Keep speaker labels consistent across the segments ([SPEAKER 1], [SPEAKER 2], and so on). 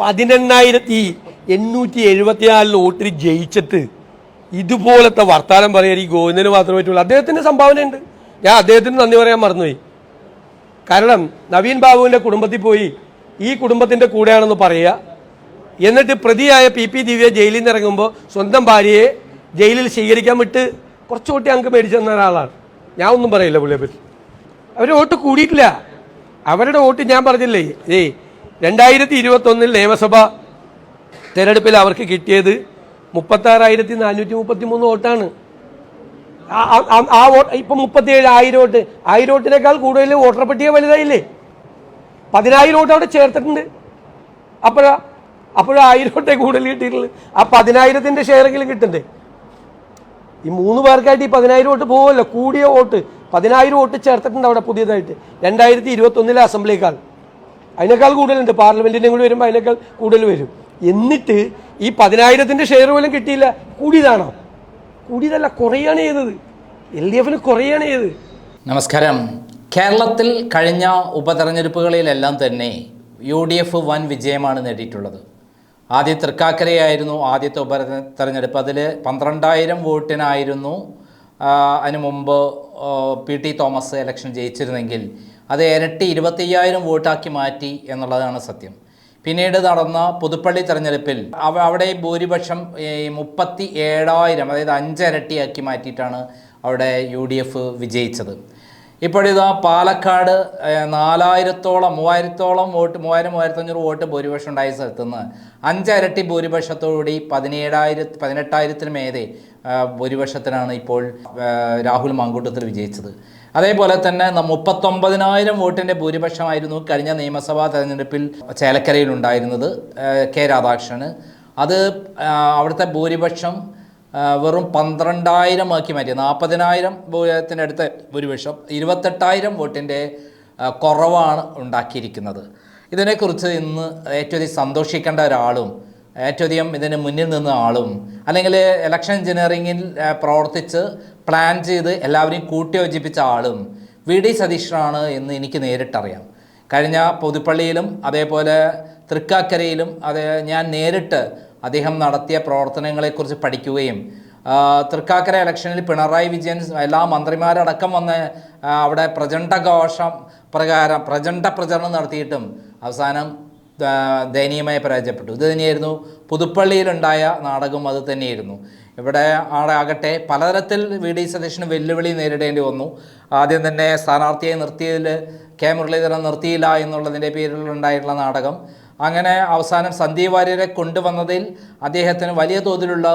[SPEAKER 1] പതിനെണ്ണായിരത്തി എണ്ണൂറ്റി എഴുപത്തിനാലിൽ വോട്ടിൽ ജയിച്ചിട്ട് ഇതുപോലത്തെ വർത്താനം പറയാൻ ഈ ഗോവിന്ദന് മാത്രമേ പറ്റുള്ളൂ. അദ്ദേഹത്തിന്റെ സംഭാവന ഉണ്ട് ഞാൻ അദ്ദേഹത്തിന് നന്ദി പറയാൻ മറന്നുപോയി. കാരണം നവീൻ ബാബുവിന്റെ കുടുംബത്തിൽ പോയി ഈ കുടുംബത്തിന്റെ കൂടെയാണെന്ന് പറയുക. എന്നിട്ട് പ്രതിയായ പി പി ദിവ്യ ജയിലിൽ നിന്ന് ഇറങ്ങുമ്പോൾ സ്വന്തം ഭാര്യയെ ജയിലിൽ സ്വീകരിക്കാൻ വിട്ട് കുറച്ച് കൂട്ടി അങ്ക് മേടിച്ചു തന്ന ഒരാളാണ്. ഞാൻ ഒന്നും പറയില്ല പുള്ളിയെ പറ്റി. അവരുടെ വോട്ട് കൂടിയിട്ടില്ല. അവരുടെ വോട്ട് ഞാൻ പറഞ്ഞില്ലേ? ഏയ് രണ്ടായിരത്തി ഇരുപത്തൊന്നിൽ നിയമസഭ തെരഞ്ഞെടുപ്പിൽ അവർക്ക് കിട്ടിയത് മുപ്പത്താറായിരത്തി നാനൂറ്റി മുപ്പത്തി മൂന്ന് വോട്ടാണ് ആ- വോട്ട് ഇപ്പൊ മുപ്പത്തിയേഴ് ആയിരം വോട്ട്. ആയിരം വോട്ടിനേക്കാൾ കൂടുതൽ വോട്ടർ പട്ടിക വലുതായില്ലേ പതിനായിരം വോട്ട് അവിടെ ചേർത്തിട്ടുണ്ട്. അപ്പോഴാ അപ്പോഴാ ആയിരം വോട്ടേ കൂടുതൽ കിട്ടിയിട്ടുള്ളൂ ആ പതിനായിരത്തിന്റെ ഷെയറെങ്കിലും കിട്ടണ്ടേ ഈ മൂന്ന് പേർക്കായിട്ട് ഈ പതിനായിരം വോട്ട് പോകുമല്ലോ കൂടിയ വോട്ട്. പതിനായിരം വോട്ട് ചേർത്തിട്ടുണ്ട് അവിടെ പുതിയതായിട്ട്. രണ്ടായിരത്തി ഇരുപത്തി ഒന്നിലെ അസംബ്ലിയേക്കാൾ. അതിനേക്കാൾ കൂടുതലുണ്ട്. പാർലമെന്റിന്റെ കൂടി വരുമ്പോൾ അതിനേക്കാൾ കൂടുതൽ വരും. എന്നിട്ട് ഈ പതിനായിരത്തിന്റെ ഷെയർ പോലും കിട്ടിയില്ല. കൂടിയതാണോ? കൂടിയതല്ല കുറയാണ് ചെയ്തത്. എൽ ഡി എഫിന് കുറയാണ് ചെയ്തത്.
[SPEAKER 2] നമസ്കാരം. കേരളത്തിൽ കഴിഞ്ഞ ഉപതെരഞ്ഞെടുപ്പുകളിലെല്ലാം തന്നെ യു ഡി എഫ് വൻ വിജയമാണ് നേടിയിട്ടുള്ളത്. ആദ്യ തൃക്കാക്കരയായിരുന്നു ആദ്യത്തെ ഉപതെരഞ്ഞെടുപ്പ്. അതിൽ പന്ത്രണ്ടായിരം വോട്ടിനായിരുന്നു അതിനു മുമ്പ് പി ടി തോമസ് ഇലക്ഷൻ ജയിച്ചിരുന്നെങ്കിൽ അത് ഇരട്ടി ഇരുപത്തയ്യായിരം വോട്ടാക്കി മാറ്റി എന്നുള്ളതാണ് സത്യം. പിന്നീട് നടന്ന പുതുപ്പള്ളി തെരഞ്ഞെടുപ്പിൽ അവ അവിടെ ഭൂരിപക്ഷം മുപ്പത്തി ഏഴായിരം അതായത് അഞ്ചരട്ടിയാക്കി മാറ്റിയിട്ടാണ് അവിടെ യു ഡി എഫ് വിജയിച്ചത്. ഇപ്പോഴിതാ പാലക്കാട് നാലായിരത്തോളം മൂവായിരത്തോളം വോട്ട് മൂവായിരം മൂവായിരത്തഞ്ഞൂറ് വോട്ട് ഭൂരിപക്ഷം ഉണ്ടായ സ്ഥലത്ത് നിന്ന് അഞ്ചരട്ടി ഭൂരിപക്ഷത്തോടുകൂടി പതിനേഴായിരത്തി പതിനെട്ടായിരത്തിന് ആ, ഭൂരിപക്ഷത്തിനാണ് ഇപ്പോൾ രാഹുൽ മാങ്കൂട്ടത്തിൽ വിജയിച്ചത്. അതേപോലെ തന്നെ മുപ്പത്തൊമ്പതിനായിരം വോട്ടിന്റെ ഭൂരിപക്ഷമായിരുന്നു കഴിഞ്ഞ നിയമസഭാ തെരഞ്ഞെടുപ്പിൽ ചേലക്കരയിൽ ഉണ്ടായിരുന്നത് കെ രാധാകൃഷ്ണന്. അത് അവിടുത്തെ ഭൂരിപക്ഷം വെറും പന്ത്രണ്ടായിരം ആക്കി മാറ്റി. നാൽപ്പതിനായിരം ഭൂരിപക്ഷത്തിന്റെ അടുത്ത ഭൂരിപക്ഷം ഇരുപത്തെട്ടായിരം വോട്ടിന്റെ കുറവാണ് ഉണ്ടാക്കിയിരിക്കുന്നത്. ഇതിനെക്കുറിച്ച് ഇന്ന് ഏറ്റവും സന്തോഷിക്കേണ്ട ഒരാളും ഏറ്റവും ഇതിന് മുന്നിൽ നിന്ന ആളും അല്ലെങ്കിൽ ഇലക്ഷൻ എഞ്ചിനീയറിങ്ങിൽ പ്രവർത്തിച്ച് പ്ലാൻ ചെയ്ത് എല്ലാവരെയും കൂട്ടിയോജിപ്പിച്ച ആളും വി ഡി സതീഷനാണ് എന്ന് എനിക്ക് നേരിട്ടറിയാം. കഴിഞ്ഞ പുതുപ്പള്ളിയിലും അതേപോലെ തൃക്കാക്കരയിലും അത് ഞാൻ നേരിട്ട് അദ്ദേഹം നടത്തിയ പ്രവർത്തനങ്ങളെക്കുറിച്ച് പഠിക്കുകയും തൃക്കാക്കര ഇലക്ഷനിൽ പിണറായി വിജയൻ എല്ലാ മന്ത്രിമാരടക്കം വന്ന് അവിടെ പ്രചണ്ഡഘോഷം പ്രകാരം പ്രചണ്ഡ പ്രചരണം നടത്തിയിട്ടും അവസാനം ദയനീയമായി പരാജയപ്പെട്ടു. ഇത് തന്നെയായിരുന്നു പുതുപ്പള്ളിയിലുണ്ടായ നാടകം അത് തന്നെയായിരുന്നു. ഇവിടെ ആളാകട്ടെ പലതരത്തിൽ വി ഡി സതീശന് വെല്ലുവിളി നേരിടേണ്ടി വന്നു. ആദ്യം തന്നെ സ്ഥാനാർത്ഥിയെ നിർത്തിയതിൽ കെ മുരളീധരൻ നിർത്തിയില്ല എന്നുള്ളതിന്റെ പേരിലുണ്ടായിട്ടുള്ള നാടകം. അങ്ങനെ അവസാനം സന്ദീപ് വാര്യരെ കൊണ്ടുവന്നതിൽ അദ്ദേഹത്തിന് വലിയ തോതിലുള്ള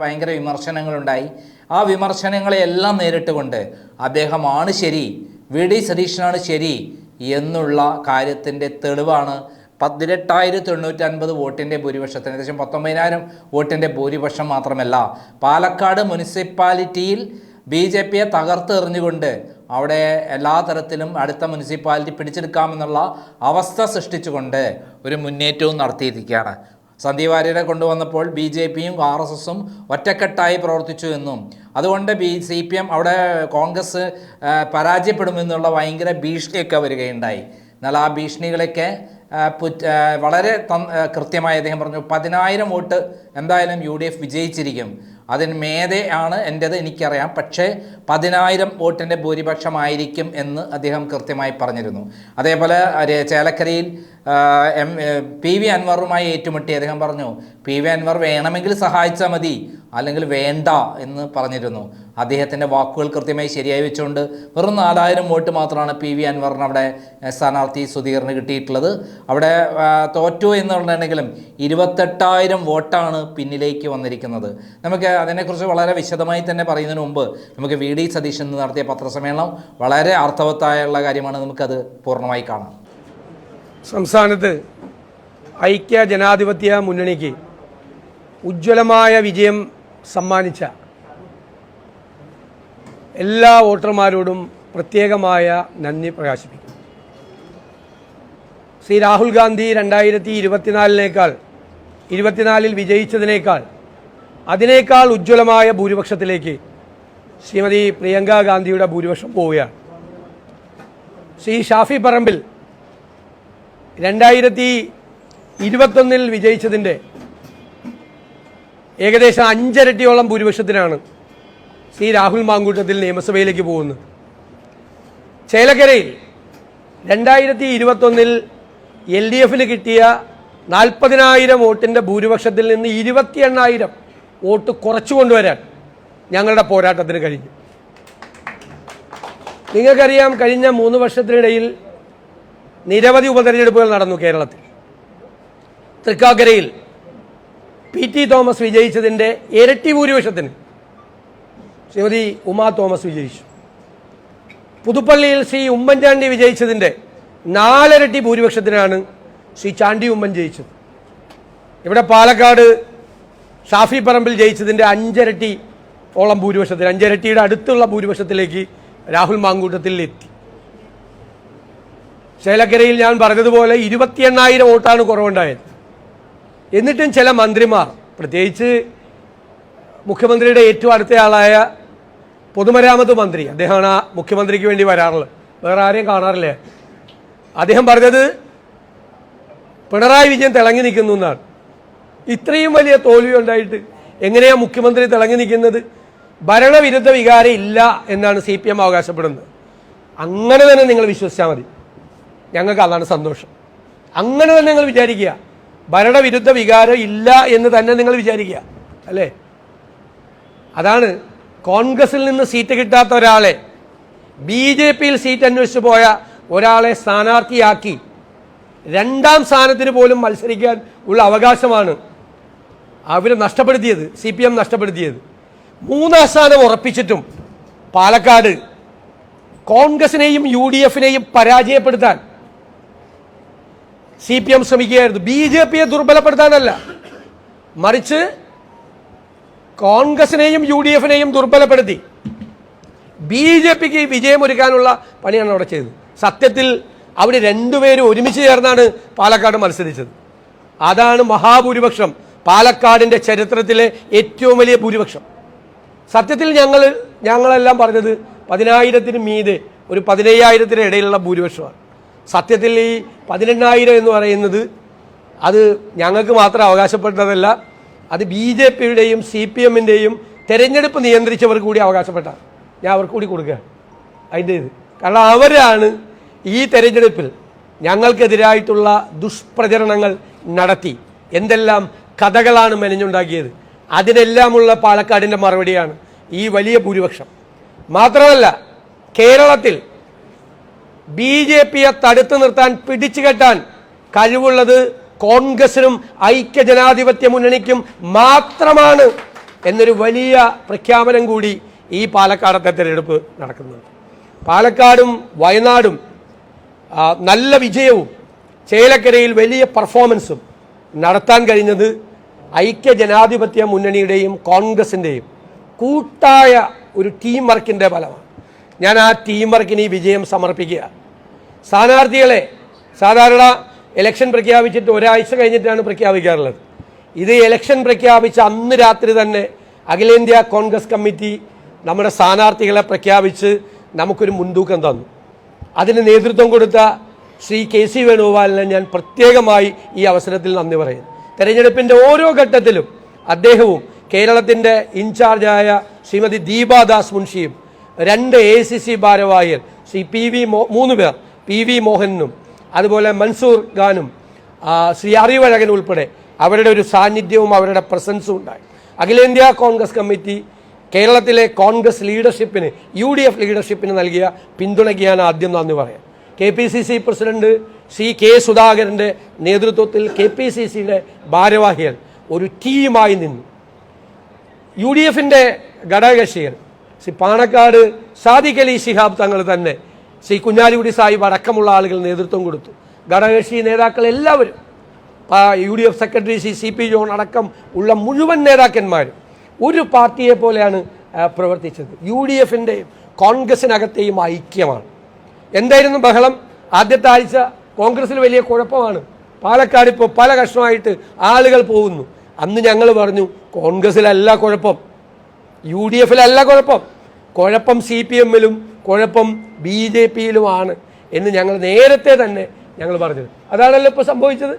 [SPEAKER 2] ഭയങ്കര വിമർശനങ്ങളുണ്ടായി. ആ വിമർശനങ്ങളെയെല്ലാം നേരിട്ടുകൊണ്ട് അദ്ദേഹമാണ് ശരി വി ഡി സതീശനാണ് ശരി എന്നുള്ള കാര്യത്തിന്റെ തെളിവാണ് പതിനെട്ടായിരത്തി തൊണ്ണൂറ്റി അൻപത് വോട്ടിന്റെ ഭൂരിപക്ഷത്തിന് ഏകദേശം പത്തൊമ്പതിനായിരം വോട്ടിന്റെ ഭൂരിപക്ഷം മാത്രമല്ല. പാലക്കാട് മുനിസിപ്പാലിറ്റിയിൽ ബി ജെ പിയെ തകർത്തെറിഞ്ഞുകൊണ്ട് അവിടെ എല്ലാ തരത്തിലും അടുത്ത മുനിസിപ്പാലിറ്റി പിടിച്ചെടുക്കാമെന്നുള്ള അവസ്ഥ സൃഷ്ടിച്ചുകൊണ്ട് ഒരു മുന്നേറ്റവും നടത്തിയിരിക്കുകയാണ്. സന്ദീപ് വാര്യരെ കൊണ്ടുവന്നപ്പോൾ ബി ജെ പിയും ആർ എസ് എസും ഒറ്റക്കെട്ടായി പ്രവർത്തിച്ചു എന്നും അതുകൊണ്ട് ബി സി പി എം അവിടെ കോൺഗ്രസ് പരാജയപ്പെടുമെന്നുള്ള ഭയങ്കര ഭീഷണിയൊക്കെ വരികയുണ്ടായി. എന്നാൽ ആ ഭീഷണികളൊക്കെ വളരെ കൃത്യമായി അദ്ദേഹം പറഞ്ഞു പതിനായിരം വോട്ട് എന്തായാലും യു ഡി എഫ് വിജയിച്ചിരിക്കും. അതിന് മേതെ ആണ് എന്റേത് എനിക്കറിയാം. പക്ഷേ പതിനായിരം വോട്ടിന്റെ ഭൂരിപക്ഷമായിരിക്കും എന്ന് അദ്ദേഹം കൃത്യമായി പറഞ്ഞിരുന്നു. അതേപോലെ ചേലക്കരയിൽ എം പി വി അൻവറുമായി ഏറ്റുമുട്ടി. അദ്ദേഹം പറഞ്ഞു പി വി അൻവർ വേണമെങ്കിൽ സഹായിച്ചാൽ മതി അല്ലെങ്കിൽ വേണ്ട എന്ന് പറഞ്ഞിരുന്നു. അദ്ദേഹത്തിന്റെ വാക്കുകൾ കൃത്യമായി ശരിയായി വെച്ചുകൊണ്ട് വെറും നാലായിരം വോട്ട് മാത്രമാണ് പി വി അൻവറിന് അവിടെ സ്ഥാനാർത്ഥി സുധീറിന് കിട്ടിയിട്ടുള്ളത്. അവിടെ തോറ്റു തോറ്റു എന്നുണ്ടെങ്കിലും ഇരുപത്തെട്ടായിരം വോട്ടാണ് പിന്നിലേക്ക് വന്നിരിക്കുന്നത്. നമുക്ക് അതിനെക്കുറിച്ച് വളരെ വിശദമായി തന്നെ പറയുന്നതിന് മുമ്പ് നമുക്ക് വി ഡി സതീശൻ നടത്തിയ പത്രസമ്മേളനം വളരെ അർത്ഥവത്തായുള്ള കാര്യമാണ് നമുക്കത് പൂർണമായി കാണാം.
[SPEAKER 1] സംസ്ഥാനത്ത് ഐക്യ ജനാധിപത്യ മുന്നണിക്ക് ഉജ്ജ്വലമായ വിജയം സമ്മാനിച്ച എല്ലാ വോട്ടർമാരോടും പ്രത്യേകമായ നന്ദി പ്രകാശിപ്പിക്കും ശ്രീ രാഹുൽ ഗാന്ധി രണ്ടായിരത്തി ഇരുപത്തിനാലിനേക്കാൾ ഇരുപത്തിനാലിൽ വിജയിച്ചതിനേക്കാൾ അതിനേക്കാൾ ഉജ്ജ്വലമായ ഭൂരിപക്ഷത്തിലേക്ക് ശ്രീമതി പ്രിയങ്ക ഗാന്ധിയുടെ ഭൂരിപക്ഷം പോവുകയാണ്. ശ്രീ ഷാഫി പറമ്പിൽ രണ്ടായിരത്തി ഇരുപത്തൊന്നിൽ വിജയിച്ചതിന്റെ ഏകദേശം അഞ്ചരട്ടിയോളം ഭൂരിപക്ഷത്തിനാണ് ശ്രീ രാഹുൽ മാങ്കൂട്ടത്തിൽ നിയമസഭയിലേക്ക് പോകുന്നത്. ചേലക്കരയിൽ രണ്ടായിരത്തി ഇരുപത്തൊന്നിൽ എൽ ഡി എഫിന് കിട്ടിയ നാൽപ്പതിനായിരം വോട്ടിന്റെ ഭൂരിപക്ഷത്തിൽ നിന്ന് ഇരുപത്തി എണ്ണായിരം വോട്ട് കുറച്ചു കൊണ്ടുവരാൻ ഞങ്ങളുടെ പോരാട്ടത്തിന് കഴിഞ്ഞു. നിങ്ങൾക്കറിയാം കഴിഞ്ഞ മൂന്ന് വർഷത്തിനിടയിൽ നിരവധി ഉപതെരഞ്ഞെടുപ്പുകൾ നടന്നു കേരളത്തിൽ. തൃക്കാക്കരയിൽ പി ടി തോമസ് വിജയിച്ചതിന്റെ ഇരട്ടി ഭൂരിപക്ഷത്തിന് ശ്രീമതി ഉമാ തോമസ് വിജയിച്ചു. പുതുപ്പള്ളിയിൽ ശ്രീ ഉമ്മൻചാണ്ടി വിജയിച്ചതിന്റെ നാലരട്ടി ഭൂരിപക്ഷത്തിനാണ് ശ്രീ ചാണ്ടി ഉമ്മൻ ജയിച്ചത്. ഇവിടെ പാലക്കാട് ഷാഫി പറമ്പിൽ ജയിച്ചതിന്റെ അഞ്ചരട്ടി ഓളം ഭൂരിപക്ഷത്തിൽ അഞ്ചരട്ടിയുടെ അടുത്തുള്ള ഭൂരിപക്ഷത്തിലേക്ക് രാഹുൽ മാങ്കൂട്ടത്തിൽ എത്തി. ചേലക്കരയിൽ ഞാൻ പറഞ്ഞതുപോലെ ഇരുപത്തി എണ്ണായിരം വോട്ടാണ് കുറവുണ്ടായത്. എന്നിട്ടും ചില മന്ത്രിമാർ പ്രത്യേകിച്ച് മുഖ്യമന്ത്രിയുടെ ഏറ്റവും അടുത്തയാളായ പൊതുമരാമത്ത് മന്ത്രി അദ്ദേഹമാണ് ആ മുഖ്യമന്ത്രിക്ക് വേണ്ടി വരാറുള്ളത്. വേറെ ആരെയും കാണാറില്ല. അദ്ദേഹം പറഞ്ഞത് പിണറായി വിജയൻ തിളങ്ങി നിൽക്കുന്നു എന്നാണ്. ഇത്രയും വലിയ തോൽവി ഉണ്ടായിട്ട് എങ്ങനെയാണ് മുഖ്യമന്ത്രി തിളങ്ങി നിൽക്കുന്നത്? ഭരണവിരുദ്ധ വികാരം ഇല്ല എന്നാണ് സി പി എം അവകാശപ്പെടുന്നത്. അങ്ങനെ തന്നെ നിങ്ങൾ വിശ്വസിച്ചാൽ മതി. ഞങ്ങൾക്ക് അതാണ് സന്തോഷം. അങ്ങനെ തന്നെ നിങ്ങൾ വിചാരിക്കുക. ഭരണവിരുദ്ധ വികാരം ഇല്ല എന്ന് തന്നെ നിങ്ങൾ വിചാരിക്കുക. അല്ലേ? അതാണ് കോൺഗ്രസിൽ നിന്ന് സീറ്റ് കിട്ടാത്ത ഒരാളെ ബി ജെ പിയിൽ സീറ്റ് അന്വേഷിച്ചു പോയ ഒരാളെ സ്ഥാനാർത്ഥിയാക്കി രണ്ടാം സ്ഥാനത്തിന് പോലും മത്സരിക്കാൻ ഉള്ള അവകാശമാണ് അവർ നഷ്ടപ്പെടുത്തിയത് സി പി എം നഷ്ടപ്പെടുത്തിയത്. മൂന്നാം സ്ഥാനം ഉറപ്പിച്ചിട്ടും പാലക്കാട് കോൺഗ്രസിനെയും യു ഡി എഫിനെയും പരാജയപ്പെടുത്താൻ സി പി എം ശ്രമിക്കുകയായിരുന്നു. ബി ജെ പിയെ ദുർബലപ്പെടുത്താനല്ല. മറിച്ച് കോൺഗ്രസിനെയും യു ഡി എഫിനെയും ദുർബലപ്പെടുത്തി. ബി ജെ പിക്ക് വിജയമൊരുക്കാനുള്ള പണിയാണ് അവിടെ ചെയ്തത്. സത്യത്തിൽ അവർ രണ്ടുപേരും ഒരുമിച്ച് ചേർന്നാണ് പാലക്കാട് മത്സരിച്ചത്. അതാണ് മഹാഭൂരിപക്ഷം. പാലക്കാടിന്റെ ചരിത്രത്തിലെ ഏറ്റവും വലിയ ഭൂരിപക്ഷം. സത്യത്തിൽ ഞങ്ങൾ ഞങ്ങളെല്ലാം പറഞ്ഞത് പതിനായിരത്തിന് മീതെ ഒരു പതിനയ്യായിരത്തിന് ഇടയിലുള്ള ഭൂരിപക്ഷമാണ്. സത്യത്തിൽ ഈ പതിനെണ്ണായിരം എന്ന് പറയുന്നത് അത് ഞങ്ങൾക്ക് മാത്രം അവകാശപ്പെട്ടതല്ല അത് ബി ജെ പിയുടെയും സി പി എമ്മിന്റെയും തെരഞ്ഞെടുപ്പ് നിയന്ത്രിച്ചവർക്ക് കൂടി അവകാശപ്പെട്ട ഞാൻ അവർക്ക് കൂടി കൊടുക്കുക. അതിന്റെ ഇത്. കാരണം അവരാണ് ഈ തെരഞ്ഞെടുപ്പിൽ ഞങ്ങൾക്കെതിരായിട്ടുള്ള ദുഷ്പ്രചരണങ്ങൾ നടത്തി. എന്തെല്ലാം കഥകളാണ് മെനഞ്ഞുണ്ടാക്കിയത്. അതിനെല്ലാമുള്ള പാലക്കാടിന്റെ മറുപടിയാണ് ഈ വലിയ ഭൂരിപക്ഷം. മാത്രമല്ല കേരളത്തിൽ ബി ജെ പിയെ തടുത്തു നിർത്താൻ പിടിച്ചു കെട്ടാൻ കഴിവുള്ളത് കോൺഗ്രസിനും ഐക്യ ജനാധിപത്യ മുന്നണിക്കും മാത്രമാണ് എന്നൊരു വലിയ പ്രഖ്യാപനം കൂടി ഈ പാലക്കാടത്തെ തിരഞ്ഞെടുപ്പ് നടക്കുന്നുണ്ട്. പാലക്കാടും വയനാടും നല്ല വിജയവും ചേലക്കരയിൽ വലിയ പെർഫോമൻസും നടത്താൻ കഴിഞ്ഞത് ഐക്യ ജനാധിപത്യ മുന്നണിയുടെയും കോൺഗ്രസിന്റെയും കൂട്ടായ ഒരു ടീം വർക്കിന്റെ ഫലമാണ്. ഞാൻ ആ ടീം വർക്കിന് ഈ വിജയം സമർപ്പിക്കുക. സ്ഥാനാർത്ഥികളെ സാധാരണ ഇലക്ഷൻ പ്രഖ്യാപിച്ചിട്ട് ഒരാഴ്ച കഴിഞ്ഞിട്ടാണ് പ്രഖ്യാപിക്കാറുള്ളത്. ഇത് ഇലക്ഷൻ പ്രഖ്യാപിച്ച അന്ന് രാത്രി തന്നെ അഖിലേന്ത്യാ കോൺഗ്രസ് കമ്മിറ്റി നമ്മുടെ സ്ഥാനാർത്ഥികളെ പ്രഖ്യാപിച്ച് നമുക്കൊരു മുൻതൂക്കം തന്നു. അതിന് നേതൃത്വം കൊടുത്ത ശ്രീ കെ സി വേണുഗോപാലിനെ ഞാൻ പ്രത്യേകമായി ഈ അവസരത്തിൽ നന്ദി പറയുന്നു. തെരഞ്ഞെടുപ്പിന്റെ ഓരോ ഘട്ടത്തിലും അദ്ദേഹവും കേരളത്തിന്റെ ഇൻചാർജായ ശ്രീമതി ദീപാദാസ് മുൻഷിയും രണ്ട് എ സി സി ഭാരവാഹികൾ. ശ്രീ പി വി മോ മൂന്ന് പേർ. പി വി മോഹനും അതുപോലെ മൻസൂർ ഖാനും ശ്രീ അറിവഴകൻ ഉൾപ്പെടെ അവരുടെ ഒരു സാന്നിധ്യവും അവരുടെ പ്രസൻസും ഉണ്ടായി. അഖിലേന്ത്യാ കോൺഗ്രസ് കമ്മിറ്റി കേരളത്തിലെ കോൺഗ്രസ് ലീഡർഷിപ്പിന് യു ഡി എഫ് ലീഡർഷിപ്പിന് നൽകിയ പിന്തുണയ്ക്കാണ് ആദ്യം നന്ദി പറയാം K P C C president C K സുധാകരന്റെ നേതൃത്വത്തിൽ കെ പി സി സിയുടെ ഭാരവാഹികൾ ഒരു ടീമായി നിന്നു. യു ഡി എഫിന്റെ ഘടകകക്ഷികൾ ശ്രീ പാണക്കാട് സാദിഖ് അലി ശിഹാബ് തങ്ങൾ തന്നെ ശ്രീ കുഞ്ഞാലിക്കുടി സാഹിബ് അടക്കമുള്ള ആളുകൾ നേതൃത്വം കൊടുത്തു. ഘടകകക്ഷി നേതാക്കൾ എല്ലാവരും U D F secretary Shri C P John അടക്കം ഉള്ള മുഴുവൻ നേതാക്കന്മാരും ഒരു പാർട്ടിയെ പോലെയാണ് പ്രവർത്തിച്ചത്. യു ഡി എഫിന്റെയും കോൺഗ്രസിനകത്തെയും ഐക്യമാണ്. എന്തായിരുന്നു ബഹളം? ആദ്യത്തെ ആഴ്ച കോൺഗ്രസിൽ വലിയ കുഴപ്പമാണ്. പാലക്കാട് ഇപ്പോൾ പല കഷ്ണമായിട്ട് ആളുകൾ പോകുന്നു. അന്ന് ഞങ്ങൾ പറഞ്ഞു കോൺഗ്രസിലല്ല കുഴപ്പം. യു ഡി എഫിലല്ല കുഴപ്പം. കുഴപ്പം സി പി എമ്മിലും കുഴപ്പം ബി ജെ പിയിലുമാണ് എന്ന് ഞങ്ങൾ നേരത്തെ തന്നെ ഞങ്ങൾ പറഞ്ഞത് അതാണല്ലോ ഇപ്പോൾ സംഭവിച്ചത്?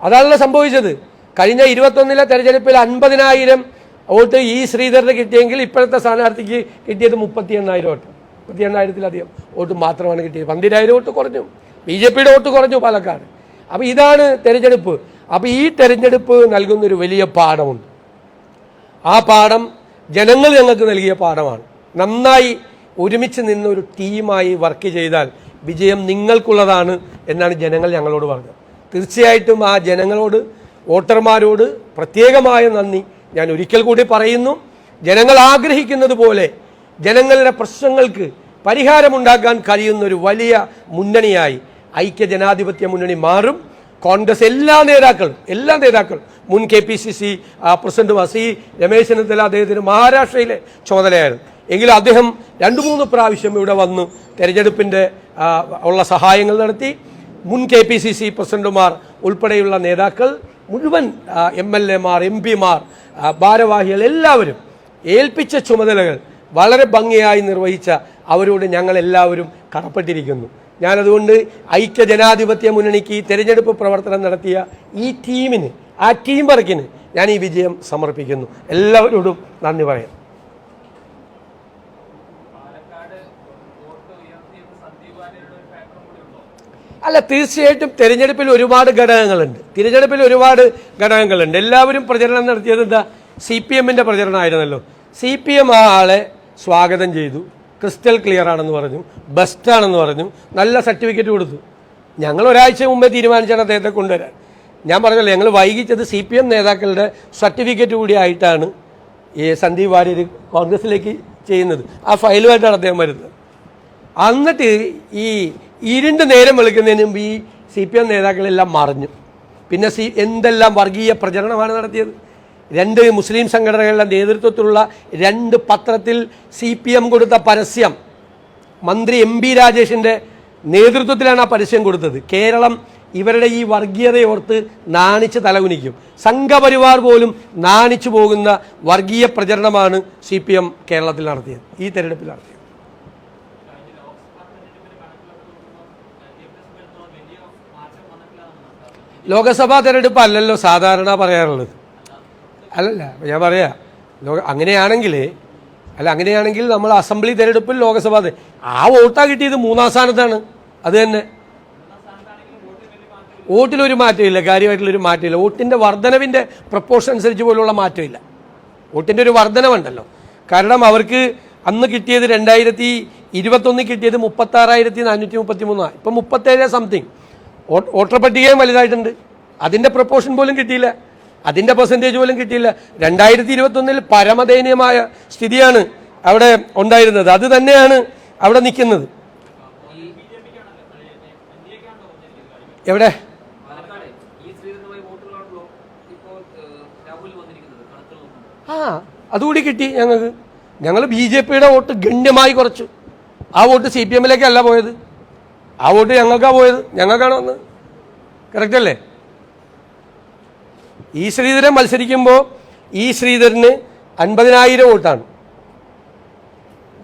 [SPEAKER 1] അതാണല്ലോ സംഭവിച്ചത്? കഴിഞ്ഞ ഇരുപത്തൊന്നിലെ തെരഞ്ഞെടുപ്പിൽ അൻപതിനായിരം വോട്ട് ഈ ശ്രീധരന് കിട്ടിയെങ്കിൽ ഇപ്പോഴത്തെ സ്ഥാനാർത്ഥിക്ക് കിട്ടിയത് മുപ്പത്തി എണ്ണായിരം വോട്ട്. മുപ്പത്തി എണ്ണായിരത്തിലധികം വോട്ട് മാത്രമാണ് കിട്ടിയത്. പന്തിരായിരം വോട്ട് കുറഞ്ഞു. ബി ജെ പിയുടെ വോട്ട് കുറഞ്ഞു പാലക്കാട്. അപ്പോൾ ഇതാണ് തെരഞ്ഞെടുപ്പ്. അപ്പോൾ ഈ തെരഞ്ഞെടുപ്പ് നൽകുന്നൊരു വലിയ പാഠമുണ്ട്. ആ പാഠം ജനങ്ങൾ ഞങ്ങൾക്ക് നൽകിയ പാഠമാണ്. നന്നായി ഒരുമിച്ച് നിന്ന് ഒരു ടീമായി വർക്ക് ചെയ്താൽ വിജയം നിങ്ങൾക്കുള്ളതാണ് എന്നാണ് ജനങ്ങൾ ഞങ്ങളോട് പറഞ്ഞത്. തീർച്ചയായിട്ടും ആ ജനങ്ങളോട് വോട്ടർമാരോട് പ്രത്യേകമായ നന്ദി ഞാൻ ഒരിക്കൽ കൂടി പറയുന്നു. ജനങ്ങൾ ആഗ്രഹിക്കുന്നത് പോലെ ജനങ്ങളുടെ പ്രശ്നങ്ങൾക്ക് പരിഹാരമുണ്ടാക്കാൻ കഴിയുന്ന ഒരു വലിയ മുന്നണിയായി ഐക്യ ജനാധിപത്യ മുന്നണി മാറും. കോൺഗ്രസ് എല്ലാ നേതാക്കളും എല്ലാ നേതാക്കളും. മുൻ K P C C president വസി Ramesh Chennithala അദ്ദേഹത്തിന് മഹാരാഷ്ട്രയിലെ ചുമതലയായിരുന്നു. എങ്കിലും അദ്ദേഹം രണ്ട് മൂന്ന് പ്രാവശ്യം ഇവിടെ വന്ന് തെരഞ്ഞെടുപ്പിന്റെ ഉള്ള സഹായങ്ങൾ നടത്തി. മുൻ കെ പി സി സി പ്രസിഡന്റുമാർ ഉൾപ്പെടെയുള്ള നേതാക്കൾ മുഴുവൻ എം എൽ എമാർ എം പിമാർ ഭാരവാഹികൾ എല്ലാവരും ഏൽപ്പിച്ച ചുമതലകൾ വളരെ ഭംഗിയായി നിർവഹിച്ച അവരോട് ഞങ്ങളെല്ലാവരും കടപ്പെട്ടിരിക്കുന്നു. ഞാനതുകൊണ്ട് ഐക്യ ജനാധിപത്യ മുന്നണിക്ക് തിരഞ്ഞെടുപ്പ് തെരഞ്ഞെടുപ്പ് പ്രവർത്തനം നടത്തിയ ഈ ടീമിന് ആ ടീം വർക്കിന് ഞാൻ ഈ വിജയം സമർപ്പിക്കുന്നു. എല്ലാവരോടും നന്ദി പറയാം. അല്ല തീർച്ചയായിട്ടും തിരഞ്ഞെടുപ്പിൽ ഒരുപാട് ഘടകങ്ങളുണ്ട്. തിരഞ്ഞെടുപ്പിൽ ഒരുപാട് ഘടകങ്ങളുണ്ട്. എല്ലാവരും പ്രചരണം നടത്തിയത് എന്താ? സി പി എമ്മിന്റെ പ്രചരണമായിരുന്നല്ലോ. സി പി എം ആ ആളെ സ്വാഗതം ചെയ്തു. ക്രിസ്റ്റൽ ക്ലിയർ ആണെന്ന് പറഞ്ഞു ബെസ്റ്റാണെന്ന് പറഞ്ഞു നല്ല സർട്ടിഫിക്കറ്റ് കൊടുത്തു. ഞങ്ങൾ ഒരാഴ്ച മുമ്പേ തീരുമാനിച്ചാണ് അദ്ദേഹത്തെ കൊണ്ടുവരാൻ. ഞാൻ പറഞ്ഞല്ലോ ഞങ്ങൾ വൈകിച്ചത് സി പി എം നേതാക്കളുടെ സർട്ടിഫിക്കറ്റ് കൂടി ആയിട്ടാണ് ഈ സന്ദീപ് വാര്യർ കോൺഗ്രസിലേക്ക് ചെയ്യുന്നത്. ആ ഫയലുമായിട്ടാണ് അദ്ദേഹം വരുന്നത്. എന്നിട്ട് ഈ ഇരുണ്ട് നേരം വെളുക്കുന്നതിന് മുമ്പ് ഈ സി പി എം നേതാക്കളെല്ലാം മറിഞ്ഞു. പിന്നെ സി എന്തെല്ലാം വർഗീയ പ്രചരണമാണ് നടത്തിയത്? രണ്ട് മുസ്ലിം സംഘടനകളുടെ നേതൃത്വത്തിലുള്ള രണ്ട് പത്രത്തിൽ സി പി എം കൊടുത്ത പരസ്യം മന്ത്രി എം ബി രാജേഷിന്റെ നേതൃത്വത്തിലാണ് ആ പരസ്യം കൊടുത്തത്. കേരളം ഇവരുടെ ഈ വർഗീയതയോർത്ത് നാണിച്ച് തലകുനിക്കും. സംഘപരിവാർ പോലും നാണിച്ചു പോകുന്ന വർഗീയ പ്രചരണമാണ് സി പി എം കേരളത്തിൽ നടത്തിയത്. ഈ തെരഞ്ഞെടുപ്പിൽ നടത്തിയത്. ലോകസഭാ തെരഞ്ഞെടുപ്പ് അല്ലല്ലോ സാധാരണ പറയാറുള്ളത്. അല്ലല്ല ഞാൻ പറയാ ലോക അങ്ങനെയാണെങ്കിൽ അല്ല അങ്ങനെയാണെങ്കിൽ നമ്മൾ അസംബ്ലി തെരഞ്ഞെടുപ്പിൽ ലോകസഭാ ആ വോട്ടാ കിട്ടിയത് മൂന്നാം സ്ഥാനത്താണ്. അത് തന്നെ. വോട്ടിലൊരു മാറ്റമില്ല കാര്യമായിട്ടുള്ളൊരു മാറ്റമില്ല. വോട്ടിന്റെ വർധനവിന്റെ പ്രപ്പോർഷൻ അനുസരിച്ച് പോലുള്ള മാറ്റമില്ല. വോട്ടിന്റെ ഒരു വർധനവുണ്ടല്ലോ. കാരണം അവർക്ക് അന്ന് കിട്ടിയത് രണ്ടായിരത്തി ഇരുപത്തൊന്നിൽ കിട്ടിയത് മുപ്പത്താറായിരത്തി നാനൂറ്റി മുപ്പത്തി മൂന്നാണ് ഇപ്പം മുപ്പത്തേഴ് സംതിങ് വോട്ടർ പട്ടികയും വലുതായിട്ടുണ്ട്. അതിന്റെ പ്രപ്പോർഷൻ പോലും കിട്ടിയില്ല. അതിന്റെ പെർസെന്റേജ് പോലും കിട്ടിയില്ല. രണ്ടായിരത്തി ഇരുപത്തൊന്നിൽ പരമദയനീയമായ സ്ഥിതിയാണ് അവിടെ ഉണ്ടായിരുന്നത്. അത് തന്നെയാണ് അവിടെ നിൽക്കുന്നത്. എവിടെ? ആ അതുകൂടി കിട്ടി ഞങ്ങൾക്ക്. ഞങ്ങൾ ബി ജെ പിയുടെ വോട്ട് ഗണ്യമായി കുറച്ചു. ആ വോട്ട് സി പി എമ്മിലേക്കല്ല പോയത്. ആ വോട്ട് ഞങ്ങൾക്കാണ് പോയത്. ഞങ്ങൾക്കാണ് വന്നത്. കറക്റ്റ് അല്ലേ? ഈ ശ്രീധരൻ മത്സരിക്കുമ്പോൾ ഈ ശ്രീധരന് അൻപതിനായിരം വോട്ടാണ്.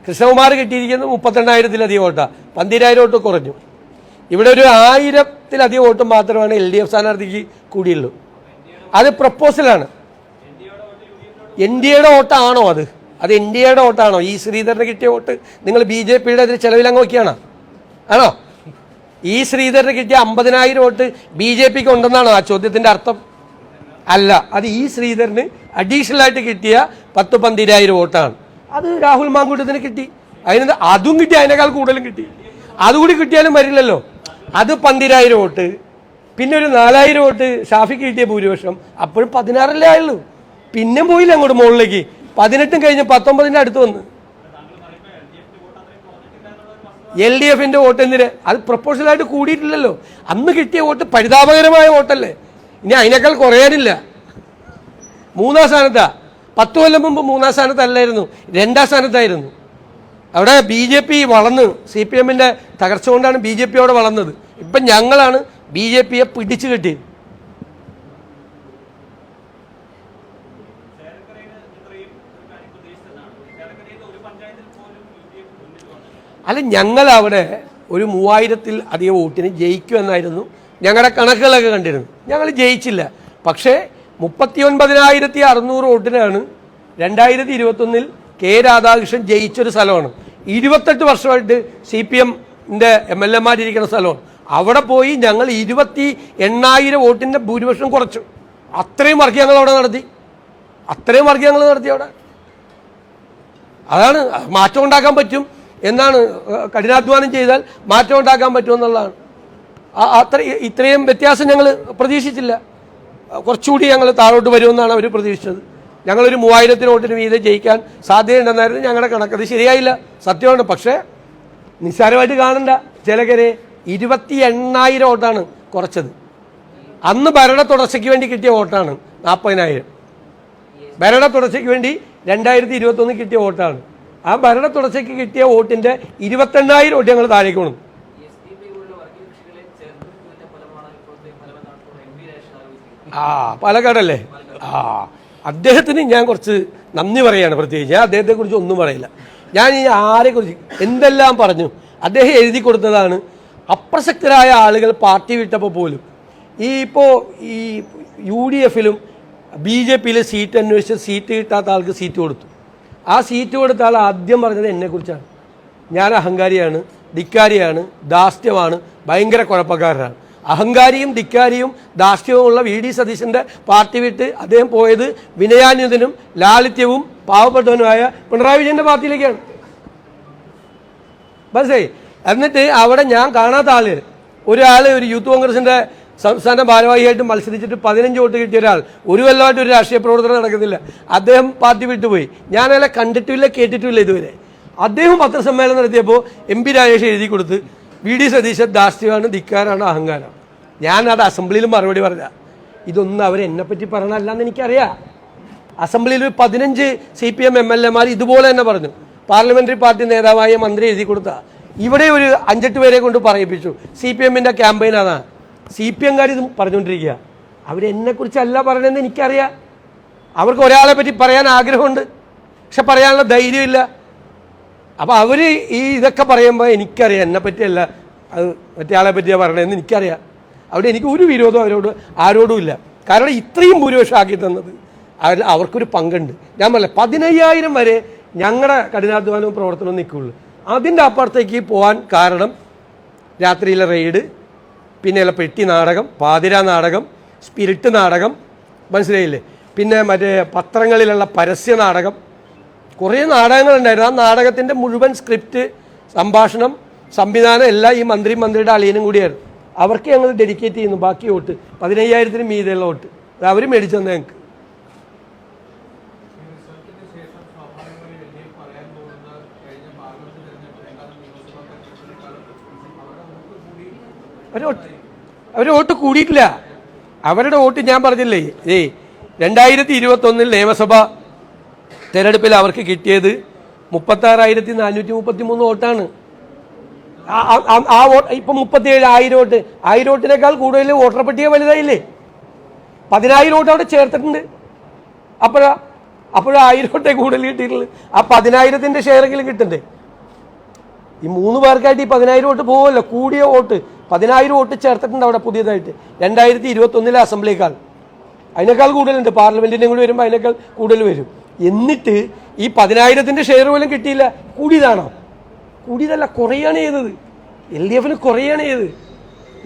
[SPEAKER 1] കൃഷ്ണകുമാർ കിട്ടിയിരിക്കുന്നത് മുപ്പത്തെണ്ണായിരത്തിലധികം വോട്ടാണ് പന്തിരായിരം വോട്ട് കുറഞ്ഞു. ഇവിടെ ഒരു ആയിരത്തിലധികം വോട്ട് മാത്രമാണ് എൽ ഡി എഫ് സ്ഥാനാർത്ഥിക്ക് കൂടിയുള്ളൂ. അത് പ്രപ്പോസലാണ് എൻ ഡി എയുടെ വോട്ടാണോ അത്? അത് എൻ ഡി എയുടെ വോട്ടാണോ? ഈ ശ്രീധരന് കിട്ടിയ വോട്ട് നിങ്ങൾ ബി ജെ പിയുടെ അതിൽ ചെലവിലങ്ങ് നോക്കിയാണോ ആണോ? ഈ ശ്രീധരന് കിട്ടിയ അമ്പതിനായിരം വോട്ട് ബി ജെ പിക്ക് ഉണ്ടെന്നാണോ ആ ചോദ്യത്തിന്റെ അർത്ഥം? അല്ല അത് ഈ ശ്രീധരന് അഡീഷണൽ ആയിട്ട് കിട്ടിയ പത്ത് പന്തിരായിരം വോട്ടാണ്. അത് രാഹുൽ മാങ്കൂട്ടത്തിന് കിട്ടി. അതിന് അതും കിട്ടി അതിനേക്കാൾ കൂടുതലും കിട്ടി. അതുകൂടി കിട്ടിയാലും വരില്ലല്ലോ. അത് പന്തിരായിരം വോട്ട്. പിന്നെ ഒരു നാലായിരം വോട്ട് ഷാഫിക്ക് കിട്ടിയ ഭൂരിപക്ഷം അപ്പോഴും പതിനാറല്ലേ ആയുള്ളൂ. പിന്നെ പോയില്ല അങ്ങോട്ട് മുകളിലേക്ക്. പതിനെട്ടും കഴിഞ്ഞ് പത്തൊമ്പതിന്റെ അടുത്ത് വന്ന്. എൽ ഡി എഫിന്റെ വോട്ട് എന്തിന്? അത് പ്രപ്പോസലായിട്ട് കൂടിയിട്ടില്ലല്ലോ. അന്ന് കിട്ടിയ വോട്ട് പരിതാപകരമായ വോട്ടല്ലേ? ഇനി അതിനേക്കാൾ കുറയാനില്ല മൂന്നാം സ്ഥാനത്താ. പത്ത് കൊല്ലം മുമ്പ് മൂന്നാം സ്ഥാനത്തല്ലായിരുന്നു. രണ്ടാം സ്ഥാനത്തായിരുന്നു. അവിടെ ബി ജെ പി വളർന്ന് സി പി എമ്മിന്റെ തകർച്ച കൊണ്ടാണ് ബി ജെ പി അവിടെ വളർന്നത്. ഇപ്പം ഞങ്ങളാണ് ബി ജെ പിയെ പിടിച്ചു കെട്ടിയത്. അല്ല ഞങ്ങൾ അവിടെ ഒരു മൂവായിരത്തിൽ അധികം വോട്ടിന് ജയിക്കുമെന്നായിരുന്നു ഞങ്ങളുടെ കണക്കുകളൊക്കെ കണ്ടിരുന്നു. ഞങ്ങൾ ജയിച്ചില്ല. പക്ഷേ മുപ്പത്തി ഒൻപതിനായിരത്തി അറുന്നൂറ് വോട്ടിനാണ് രണ്ടായിരത്തി ഇരുപത്തൊന്നിൽ കെ രാധാകൃഷ്ണൻ ജയിച്ചൊരു സ്ഥലമാണ്. ഇരുപത്തെട്ട് വർഷമായിട്ട് സി പി എമ്മിന്റെ എം എൽ എമാരിരിക്കുന്ന സ്ഥലമാണ്. അവിടെ പോയി ഞങ്ങൾ ഇരുപത്തി എണ്ണായിരം വോട്ടിന്റെ ഭൂരിപക്ഷം കുറച്ചു. അത്രയും വർക്ക് ഞങ്ങൾ അവിടെ നടത്തി. അത്രയും വർക്ക് ഞങ്ങൾ നടത്തി അവിടെ. അതാണ് മാറ്റം ഉണ്ടാക്കാൻ പറ്റും എന്നാണ് കഠിനാധ്വാനം ചെയ്താൽ മാറ്റം ഉണ്ടാക്കാൻ പറ്റുമെന്നുള്ളതാണ് അത്ര ഇത്രയും വ്യത്യാസം ഞങ്ങൾ പ്രതീക്ഷിച്ചില്ല. കുറച്ചുകൂടി ഞങ്ങൾ താഴോട്ട് വരുമെന്നാണ് അവർ പ്രതീക്ഷിച്ചത്. ഞങ്ങളൊരു മൂവായിരത്തിന് വോട്ടിന് വീതം ജയിക്കാൻ സാധ്യതയുണ്ടെന്നായിരുന്നു ഞങ്ങളുടെ കണക്ക്. അത് ശരിയായില്ല. സത്യമാണ്. പക്ഷേ നിസ്സാരമായിട്ട് കാണണ്ട. ചിലകരെ ഇരുപത്തി എണ്ണായിരം വോട്ടാണ് കുറച്ചത്. അന്ന് ഭരണ തുടർച്ചയ്ക്ക് വേണ്ടി കിട്ടിയ വോട്ടാണ് നാൽപ്പതിനായിരം ഭരണ തുടർച്ചയ്ക്ക് വേണ്ടി രണ്ടായിരത്തി ഇരുപത്തൊന്ന് കിട്ടിയ വോട്ടാണ്. ആ ഭരണ തുടർച്ചയ്ക്ക് കിട്ടിയ വോട്ടിന്റെ ഇരുപത്തെണ്ണായിരം വോട്ട് ഞങ്ങൾ താഴേക്ക് കൊണ്ടു
[SPEAKER 3] എസ് ഡി പി പോലുള്ള വർഗീയ കക്ഷികളെ ചേർക്കുന്നതിന്റെ ഫലമാണ് ഇപ്പോഴത്തെ ഫലമെന്നാണ് എം പി രാജേഷ് ആരോപിക്കുന്നത്
[SPEAKER 1] ആ പാലക്കാടല്ലേ? ആ അദ്ദേഹത്തിന് ഞാൻ കുറച്ച് നന്ദി പറയാണ് പ്രത്യേകിച്ച്. ഞാൻ അദ്ദേഹത്തെ കുറിച്ച് ഒന്നും പറയില്ല. ഞാൻ ഈ ആരെ കുറിച്ച് എന്തെല്ലാം പറഞ്ഞു അദ്ദേഹം എഴുതി കൊടുത്തതാണ്. അപ്രസക്തരായ ആളുകൾ പാർട്ടി വിട്ടപ്പോൾ പോലും ഈ ഇപ്പോൾ ഈ യു ഡി എഫിലും ബി ജെ പിയിലെ സീറ്റ് അന്വേഷിച്ച് സീറ്റ് കിട്ടാത്ത ആൾക്ക് സീറ്റ് കൊടുത്തു. ആ സീറ്റ് കൊടുത്ത ആൾ ആദ്യം പറഞ്ഞത് എന്നെക്കുറിച്ചാണ്. ഞാൻ അഹങ്കാരിയാണ് ധിക്കാരിയാണ് ദാസ്യമാണ് ഭയങ്കര കുഴപ്പക്കാരനാണ്. അഹങ്കാരിയും ധിക്കാരിയും ദാർഷ്ട്യവുമുള്ള വി ഡി സതീശന്റെ പാർട്ടി വിട്ട് അദ്ദേഹം പോയത് വിനയാന്യതനും ലാളിത്യവും പാവപ്പെട്ടവനുമായ പിണറായി വിജയന്റെ പാർട്ടിയിലേക്കാണ്. മനസ്സിലായി? എന്നിട്ട് അവിടെ ഞാൻ കാണാത്ത ആൾ ഒരാൾ ഒരു യൂത്ത് കോൺഗ്രസിന്റെ സംസ്ഥാന ഭാരവാഹിയായിട്ട് മത്സരിച്ചിട്ട് പതിനഞ്ച് വോട്ട് കിട്ടിയ ഒരാൾ ഒരു കൊല്ലമായിട്ട് ഒരു രാഷ്ട്രീയ പ്രവർത്തനം നടക്കുന്നില്ല. അദ്ദേഹം പാർട്ടി വിട്ടുപോയി. ഞാനയാളെ കണ്ടിട്ടില്ല കേട്ടിട്ടില്ല ഇതുവരെ. അദ്ദേഹം പത്രസമ്മേളനം നടത്തിയപ്പോൾ എം പി രാജേഷ് എഴുതി കൊടുത്ത് വി ഡി സതീശൻ ദാസ്യമാണ് ധിക്കാരാണ് അഹങ്കാരം. ഞാൻ അത് അസംബ്ലിയിൽ മറുപടി പറഞ്ഞ ഇതൊന്നും അവർ എന്നെപ്പറ്റി പറഞ്ഞല്ല എനിക്കറിയാം. അസംബ്ലിയിൽ പതിനഞ്ച് C P M M L എമാർ ഇതുപോലെ തന്നെ പറഞ്ഞു. പാർലമെന്ററി പാർട്ടി നേതാവായ മന്ത്രി എഴുതി കൊടുത്ത ഇവിടെ ഒരു അഞ്ചെട്ട് പേരെ കൊണ്ട് പറയിപ്പിച്ചു. സി പി എമ്മിന്റെ ക്യാമ്പയിൻ അതാണ് സി പി എംകാർ ഇത് പറഞ്ഞുകൊണ്ടിരിക്കുക. അവരെന്നെ കുറിച്ചല്ല പറയണമെന്ന് എനിക്കറിയാം. അവർക്ക് ഒരാളെ പറ്റി പറയാൻ ആഗ്രഹമുണ്ട്. പക്ഷെ പറയാനുള്ള ധൈര്യമില്ല. അപ്പോൾ അവർ ഈ ഇതൊക്കെ പറയുമ്പോൾ എനിക്കറിയാം എന്നെ പറ്റിയല്ല. അത് മറ്റേ ആളെ പറ്റിയാണ് പറയണതെന്ന് എനിക്കറിയാം. അവിടെ എനിക്ക് ഒരു വിരോധം അവരോട് ആരോടും ഇല്ല. കാരണം ഇത്രയും ഭൂരിപക്ഷം ആക്കി തന്നത് അവർ അവർക്കൊരു പങ്കുണ്ട്. ഞാൻ പറഞ്ഞ പതിനയ്യായിരം വരെ ഞങ്ങളുടെ കഠിനാധ്വാനവും പ്രവർത്തനവും നിൽക്കുള്ളൂ. അതിന്റെ അപ്പുറത്തേക്ക് പോകാൻ കാരണം രാത്രിയിലെ റെയ്ഡ് പിന്നെയുള്ള പെട്ടി നാടകം പാതിര നാടകം സ്പിരിറ്റ് നാടകം മനസ്സിലായില്ലേ? പിന്നെ മറ്റേ പത്രങ്ങളിലുള്ള പരസ്യ നാടകം കുറേ നാടകങ്ങളുണ്ടായിരുന്നു. ആ നാടകത്തിന്റെ മുഴുവൻ സ്ക്രിപ്റ്റ് സംഭാഷണം സംവിധാനം എല്ലാം ഈ മന്ത്രി മന്ത്രിയുടെ അളിയനും കൂടിയായിരുന്നു. അവർക്ക് ഞങ്ങൾ ഡെഡിക്കേറ്റ് ചെയ്യുന്നു. ബാക്കി വോട്ട്. പതിനയ്യായിരത്തിന് മീതെയുള്ള വോട്ട്. അത് അവർ മേടിച്ചു തന്നെ ഞങ്ങൾക്ക്. അവർ വോട്ട് കൂടിയിട്ടില്ല. അവരുടെ വോട്ട് ഞാൻ പറഞ്ഞില്ലേ? ഏ രണ്ടായിരത്തി ഇരുപത്തൊന്നിൽ നിയമസഭ തെരഞ്ഞെടുപ്പിൽ അവർക്ക് കിട്ടിയത് മുപ്പത്താറായിരത്തി നാനൂറ്റി മുപ്പത്തി മൂന്ന് വോട്ടാണ്. ആ- വോട്ട് ഇപ്പൊ മുപ്പത്തിയേഴ് ആയിരം വോട്ട്. ആയിരം വോട്ടിനേക്കാൾ കൂടുതൽ വോട്ടർ പട്ടിക വലുതായില്ലേ? പതിനായിരം വോട്ട് അവിടെ ചേർത്തിട്ടുണ്ട്. അപ്പോഴാ അപ്പോഴാ ആയിരം വോട്ടേ കൂടുതൽ കിട്ടിയിട്ടുള്ളൂ ആ പതിനായിരത്തിന്റെ ഷെയറെങ്കിലും കിട്ടണ്ടേ ഈ മൂന്ന് പേർക്കായിട്ട് ഈ പതിനായിരം വോട്ട് പോകുമല്ലോ കൂടിയ വോട്ട്. പതിനായിരം വോട്ട് ചേർത്തിട്ടുണ്ട് അവിടെ പുതിയതായിട്ട്. രണ്ടായിരത്തി ഇരുപത്തി ഒന്നിലെ അസംബ്ലിയേക്കാൾ. അതിനേക്കാൾ കൂടുതലുണ്ട്. പാർലമെന്റിന്റെ കൂടി വരുമ്പോൾ അതിനേക്കാൾ കൂടുതൽ വരും. എന്നിട്ട് ഈ പതിനായിരത്തിന്റെ ഷെയർ പോലും കിട്ടിയില്ല. കൂടിയതാണോ? കൂടിയതല്ല കുറയാണ് ചെയ്തത്. എൽ ഡി എഫിന് കുറയാണ് ചെയ്തത്.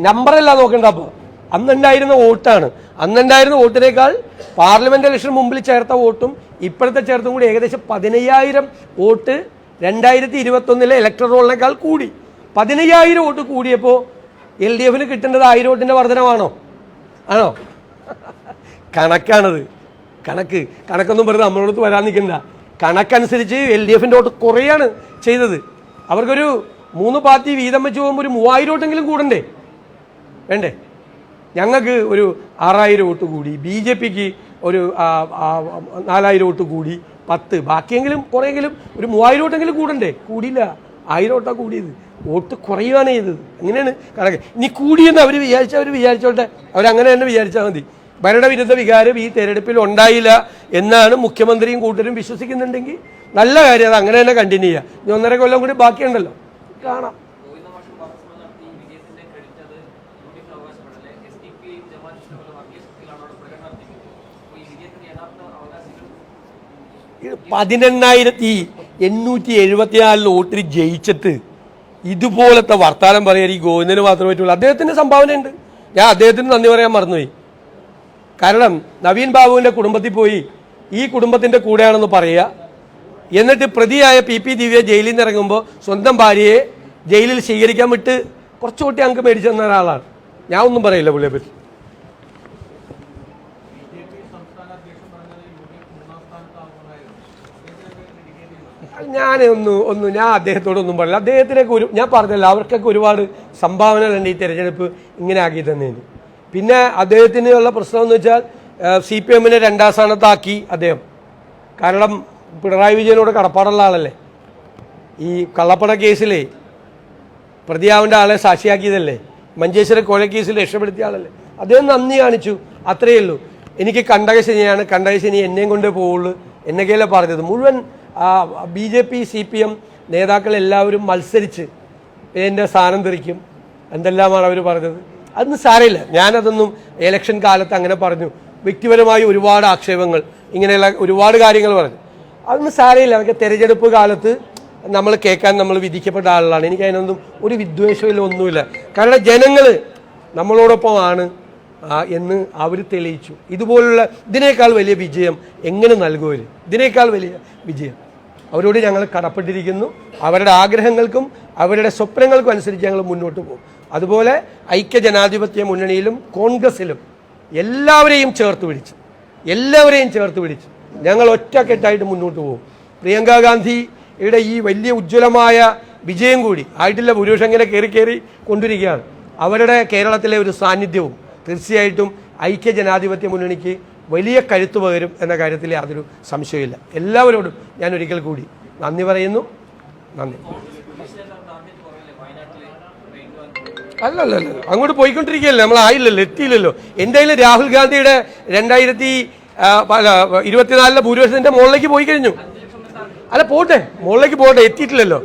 [SPEAKER 1] നമ്പറല്ല നോക്കണ്ട അപ്പോൾ അന്നുണ്ടായിരുന്ന വോട്ടാണ്. അന്നുണ്ടായിരുന്ന വോട്ടിനേക്കാൾ പാർലമെന്റ് ഇലക്ഷൻ മുമ്പിൽ ചേർത്ത വോട്ടും ഇപ്പോഴത്തെ ചേർത്തും കൂടി ഏകദേശം പതിനയ്യായിരം വോട്ട് രണ്ടായിരത്തി ഇരുപത്തൊന്നിലെ ഇലക്ടർ റോളിനേക്കാൾ കൂടി. പതിനയ്യായിരം വോട്ട് കൂടിയപ്പോൾ എൽ ഡി എഫിന് കിട്ടേണ്ടത് ആയിരം വോട്ടിന്റെ വർധനമാണോ? ആണോ? കണക്കാണത്. കണക്ക്. കണക്കൊന്നും വെറുതെ നമ്മളോടത്ത് വരാൻ നിൽക്കണ്ട. കണക്കനുസരിച്ച് എൽ ഡി എഫിന്റെ വോട്ട് കുറയാണ് ചെയ്തത്. അവർക്കൊരു മൂന്ന് പാർട്ടി വീതം വെച്ച് പോകുമ്പോൾ ഒരു മൂവായിരം വോട്ടെങ്കിലും കൂടണ്ടേ? വേണ്ടേ? ഞങ്ങൾക്ക് ഒരു ആറായിരം വോട്ട് കൂടി ബി ജെ പിക്ക് ഒരു നാലായിരം വോട്ട് കൂടി പത്ത്. ബാക്കിയെങ്കിലും കുറേയെങ്കിലും ഒരു മൂവായിരം വോട്ടെങ്കിലും കൂടണ്ടേ? കൂടിയില്ല. ആയിരം വോട്ടാണ് കൂടിയത്. വോട്ട് കുറയുകയാണ് ചെയ്തത്. അങ്ങനെയാണ് കണക്ക്. ഇനി കൂടിയെന്ന് അവർ വിചാരിച്ച അവർ വിചാരിച്ചോട്ടെ. അവരങ്ങനെ തന്നെ വിചാരിച്ചാൽ മതി. ഭരണവിരുദ്ധ വികാരം ഈ തെരഞ്ഞെടുപ്പിൽ ഉണ്ടായില്ല എന്നാണ് മുഖ്യമന്ത്രിയും കൂട്ടരും വിശ്വസിക്കുന്നുണ്ടെങ്കിൽ നല്ല കാര്യം അത് അങ്ങനെ തന്നെ കണ്ടിന്യൂ ചെയ്യുക ഇനി ഒന്നര കൊല്ലം കൂടി ബാക്കിയുണ്ടല്ലോ. കാണാം. പതിനെണ്ണായിരത്തി എണ്ണൂറ്റി എഴുപത്തിനാലിൽ വോട്ടിൽ ജയിച്ചിട്ട് ഇതുപോലത്തെ വർത്താനം പറയാൻ ഈ ഗോവിന്ദന് മാത്രമേ പറ്റുള്ളൂ. അദ്ദേഹത്തിന്റെ സംഭാവനയുണ്ട് ഞാൻ അദ്ദേഹത്തിന് നന്ദി പറയാൻ മറന്നുപോയി. കാരണം നവീൻ ബാബുവിന്റെ കുടുംബത്തിൽ പോയി ഈ കുടുംബത്തിന്റെ കൂടെയാണെന്ന് പറയുക. എന്നിട്ട് പ്രതിയായ പി പി ദിവ്യ ജയിലിൽ നിന്ന് ഇറങ്ങുമ്പോൾ സ്വന്തം ഭാര്യയെ ജയിലിൽ സ്വീകരിക്കാൻ വിട്ട് കുറച്ച് കൂട്ടി അങ്ക് മേടിച്ചു തന്ന ഒരാളാണ്. ഞാൻ ഒന്നും പറയില്ല പുള്ളിയെ പറ്റി. ഞാൻ ഒന്നും ഒന്നും ഞാൻ അദ്ദേഹത്തോടൊന്നും പറയില്ല. അദ്ദേഹത്തിനൊക്കെ ഒരു ഞാൻ പറഞ്ഞല്ലോ അവർക്കൊക്കെ ഒരുപാട് സംഭാവനകളുണ്ട് ഈ തെരഞ്ഞെടുപ്പ് ഇങ്ങനെ ആക്കി തന്നതിന് പിന്നെ അദ്ദേഹത്തിനുള്ള പ്രശ്നം എന്ന് വെച്ചാൽ സി പി എമ്മിനെ രണ്ടാം സ്ഥാനത്താക്കി അദ്ദേഹം. കാരണം പിണറായി വിജയനോട് കടപ്പാടുള്ള ആളല്ലേ? ഈ കള്ളപ്പണ കേസിൽ പ്രതിയാവിന്റെ ആളെ സാക്ഷിയാക്കിയതല്ലേ? മഞ്ചേശ്വര കൊലക്കേസിൽ രക്ഷപ്പെടുത്തിയ ആളല്ലേ? അദ്ദേഹം നന്ദി കാണിച്ചു. അത്രയേ ഉള്ളൂ. എനിക്ക് കണ്ടകശനിയാണ് കണ്ടകശനി എന്നെയും കൊണ്ടേ പോവുള്ളൂ. എന്നൊക്കെയല്ലേ പറഞ്ഞത്. മുഴുവൻ B J P C P M നേതാക്കൾ എല്ലാവരും മത്സരിച്ച് എന്റെ സ്ഥാനം തെറിക്കും. എന്തെല്ലാമാണ് അവർ പറഞ്ഞത്? അതൊന്നും സാരമില്ല. ഞാനതൊന്നും ഇലക്ഷൻ കാലത്ത് അങ്ങനെ പറഞ്ഞു. വ്യക്തിപരമായി ഒരുപാട് ആക്ഷേപങ്ങൾ. ഇങ്ങനെയുള്ള ഒരുപാട് കാര്യങ്ങൾ പറഞ്ഞു. അതൊന്നും സാരമില്ല. അതൊക്കെ തെരഞ്ഞെടുപ്പ് കാലത്ത് നമ്മൾ കേൾക്കാൻ നമ്മൾ വിധിക്കപ്പെട്ട ആളുകളാണ്. എനിക്ക് അതിനൊന്നും ഒരു വിദ്വേഷമില്ല ഒന്നുമില്ല. കാരണം ജനങ്ങൾ നമ്മളോടൊപ്പമാണ് എന്ന് അവർ തെളിയിച്ചു. ഇതുപോലുള്ള ഇതിനേക്കാൾ വലിയ വിജയം എങ്ങനെ നൽകുമോ ഇതിനേക്കാൾ വലിയ വിജയം. അവരോട് ഞങ്ങൾ കടപ്പെട്ടിരിക്കുന്നു. അവരുടെ ആഗ്രഹങ്ങൾക്കും അവരുടെ സ്വപ്നങ്ങൾക്കും അനുസരിച്ച് ഞങ്ങൾ മുന്നോട്ട് പോകും. അതുപോലെ ഐക്യ ജനാധിപത്യ മുന്നണിയിലും കോൺഗ്രസിലും എല്ലാവരെയും ചേർത്ത് പിടിച്ച് എല്ലാവരെയും ചേർത്ത് പിടിച്ച് ഞങ്ങൾ ഒറ്റക്കെട്ടായിട്ട് മുന്നോട്ട് പോകും. പ്രിയങ്ക ഗാന്ധിയുടെ ഈ വലിയ ഉജ്ജ്വലമായ വിജയം കൂടി ആയിട്ടില്ല ഭൂരിപക്ഷം ഇങ്ങനെ കയറി കയറി കൊണ്ടിരിക്കുകയാണ്. അവരുടെ കേരളത്തിലെ ഒരു സാന്നിധ്യവും തീർച്ചയായിട്ടും ഐക്യ ജനാധിപത്യ മുന്നണിക്ക് വലിയ കരുത്ത് പകരും എന്ന കാര്യത്തിൽ യാതൊരു സംശയമില്ല എല്ലാവരോടും ഞാൻ ഒരിക്കൽ കൂടി നന്ദി പറയുന്നു. നന്ദി. അല്ലല്ല അല്ല അങ്ങോട്ട് പോയിക്കൊണ്ടിരിക്കുകയല്ലേ? നമ്മൾ ആയില്ലല്ലോ എത്തിയില്ലല്ലോ. എന്തായാലും രാഹുൽ ഗാന്ധിയുടെ രണ്ടായിരത്തി ഇരുപത്തിനാലിലെ ഭൂരിപക്ഷത്തിന്റെ മുകളിലേക്ക് പോയി കഴിഞ്ഞു. അല്ല പോട്ടെ മുകളിലേക്ക് പോട്ടെ എത്തിയിട്ടില്ലല്ലോ.